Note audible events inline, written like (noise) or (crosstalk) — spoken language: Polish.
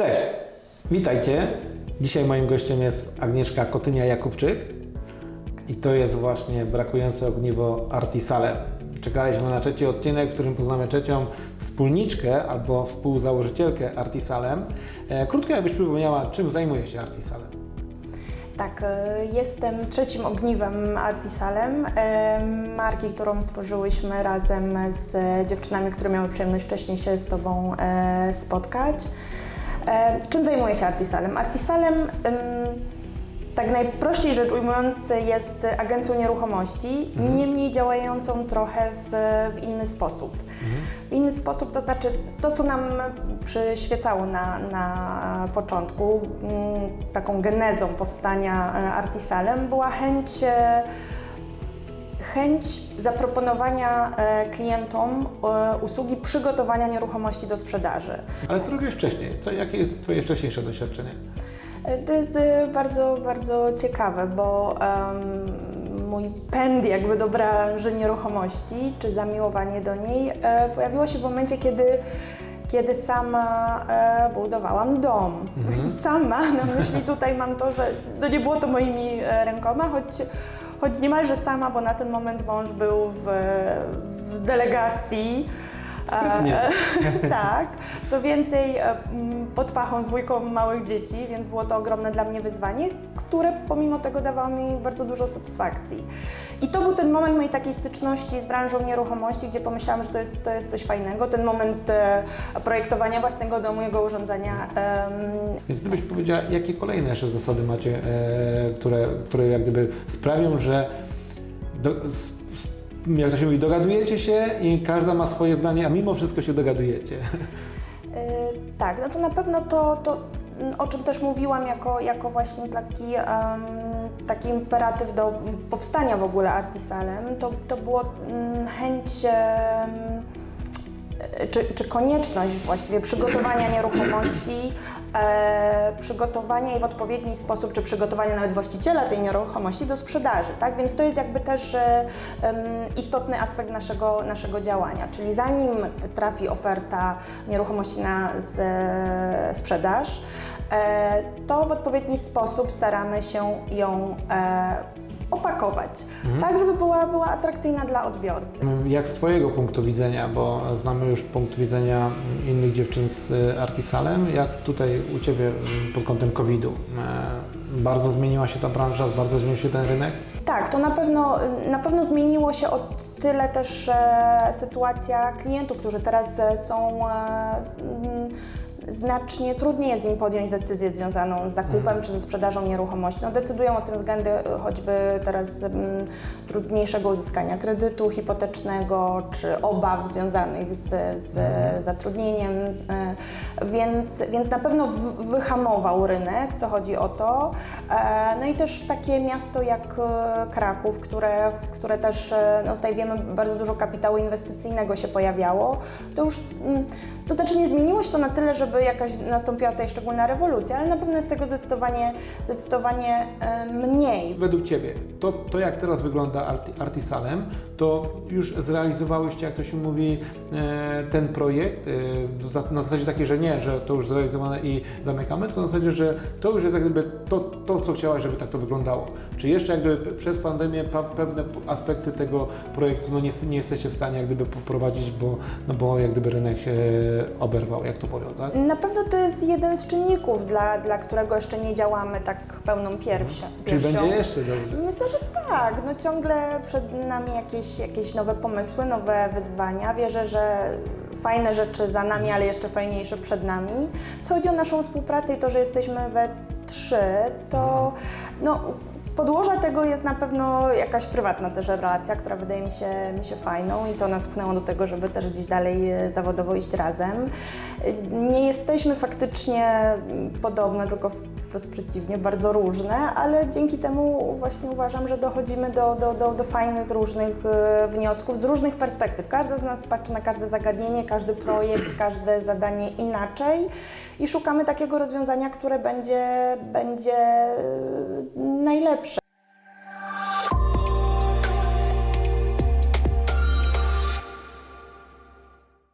Cześć, witajcie. Dzisiaj moim gościem jest Agnieszka Kotynia-Jakubczyk i to jest właśnie brakujące ogniwo Artisale. Czekaliśmy na trzeci odcinek, w którym poznamy trzecią wspólniczkę albo współzałożycielkę Artisalem. E, krótko jakbyś przypomniała, czym zajmuje się Artisalem? Tak, e, jestem trzecim ogniwem Artisalem, e, marki, którą stworzyłyśmy razem z dziewczynami, które miały przyjemność wcześniej się z Tobą spotkać. E, Czym zajmuje się Artisalem? Artisalem, em, tak najprościej rzecz ujmując, jest agencją nieruchomości, niemniej działającą trochę w, w inny sposób. W inny sposób, to znaczy to, co nam przyświecało na, na początku, taką genezą powstania e, Artisalem, była chęć, e, chęć zaproponowania e, klientom e, usługi przygotowania nieruchomości do sprzedaży. Ale co robiłeś wcześniej? Co, jakie jest Twoje wcześniejsze doświadczenie? E, To jest bardzo, bardzo ciekawe, bo em, mój pęd jakby do branży nieruchomości, czy zamiłowanie do niej e, pojawiło się w momencie, kiedy kiedy sama e, budowałam dom. I (laughs) sama na myśli tutaj mam to, że to nie było to moimi rękoma, choć, choć niemalże sama, bo na ten moment mąż był w, w delegacji. Sprytnie. E, (laughs) tak. Co więcej, e, pod pachą z dwójką małych dzieci, więc było to ogromne dla mnie wyzwanie, które pomimo tego dawało mi bardzo dużo satysfakcji. I to był ten moment mojej takiej styczności z branżą nieruchomości, gdzie pomyślałam, że to jest, to jest coś fajnego. Ten moment e, projektowania własnego domu, jego urządzenia. Więc gdybyś powiedziała, jakie kolejne jeszcze zasady macie, które, które jak gdyby sprawią, że do, jak to się mówi, dogadujecie się i każda ma swoje zdanie, a mimo wszystko się dogadujecie. E, Tak, no to na pewno to, to mm, o czym też mówiłam jako, jako właśnie taki, em, taki imperatyw do powstania w ogóle Artisalem, to, to było mm, chęć e, czy, czy konieczność właściwie przygotowania nieruchomości, e, przygotowania jej w odpowiedni sposób, czy przygotowania nawet właściciela tej nieruchomości do sprzedaży, tak? Więc to jest jakby też e, istotny aspekt naszego, naszego działania, czyli zanim trafi oferta nieruchomości na z, sprzedaż, e, to w odpowiedni sposób staramy się ją e, opakować, tak żeby była, była atrakcyjna dla odbiorcy. Jak z Twojego punktu widzenia, bo znamy już punkt widzenia innych dziewczyn z e, Artisalem, jak tutaj u Ciebie m, pod kątem COVID-u? E, Bardzo zmieniła się ta branża, bardzo zmienił się ten rynek? Tak, to na pewno, na pewno zmieniło się o tyle też e, sytuacja klientów, którzy teraz e, są e, mm, znacznie trudniej jest im podjąć decyzję związaną z zakupem czy ze sprzedażą nieruchomości. No, decydują o tym względy choćby teraz mm, trudniejszego uzyskania kredytu hipotecznego czy obaw związanych z, z zatrudnieniem, e, więc, więc na pewno w, wyhamował rynek, co chodzi o to. E, No i też takie miasto jak e, Kraków, które, które też, e, no tutaj wiemy, bardzo dużo kapitału inwestycyjnego się pojawiało, to już, mm, to znaczy nie zmieniło się to na tyle, żeby jakaś nastąpiła tutaj szczególna rewolucja, ale na pewno jest tego zdecydowanie, zdecydowanie e, mniej. Według Ciebie, to, to jak teraz wygląda Arti, Artisalem, to już zrealizowałyście, jak to się mówi, e, ten projekt e, na zasadzie takiej, że nie, że to już zrealizowane i zamykamy, tylko na zasadzie, że to już jest jak gdyby to, to co chciałaś, żeby tak to wyglądało. Czy jeszcze jak gdyby przez pandemię pa, pewne aspekty tego projektu no nie, nie jesteście w stanie jak gdyby poprowadzić, bo, no bo jak gdyby rynek się oberwał, jak to powiem, tak? Na pewno to jest jeden z czynników, dla, dla którego jeszcze nie działamy tak pełną piersią. Czy będzie jeszcze dobrze? Myślę, że tak. No ciągle przed nami jakieś, jakieś nowe pomysły, nowe wyzwania. Wierzę, że fajne rzeczy za nami, ale jeszcze fajniejsze przed nami. Co chodzi o naszą współpracę i to, że jesteśmy we trzy, to no, podłoża tego jest na pewno jakaś prywatna też relacja, która wydaje mi się, mi się fajną i to nas pchnęło do tego, żeby też gdzieś dalej e, zawodowo iść razem. E, Nie jesteśmy faktycznie mm, podobne, tylko wprost przeciwnie, bardzo różne, ale dzięki temu właśnie uważam, że dochodzimy do, do, do, do fajnych, różnych e, wniosków z różnych perspektyw. Każda z nas patrzy na każde zagadnienie, każdy projekt, każde zadanie inaczej i szukamy takiego rozwiązania, które będzie, będzie e, najlepsze